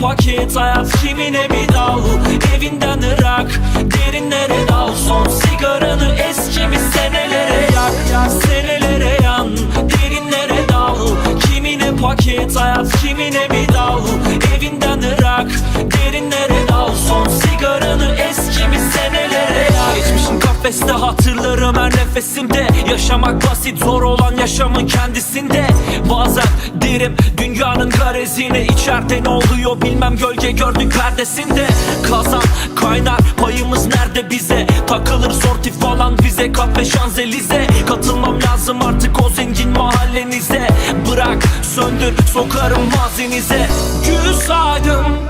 paket hayat kimine bir dal? Evinden ırak derinlere dal. Son her nefesimde Yaşamak basit zor olan yaşamın kendisinde. Bazen derim dünyanın garezini içeride ne oluyor bilmem gölge gördük perdesinde. Kazan kaynar payımız nerede bize? Takılır sortif falan bize. Kahve şanzelize Katılmam lazım artık o zengin mahallenize. Bırak söndür sokarım mazinize Gül saydım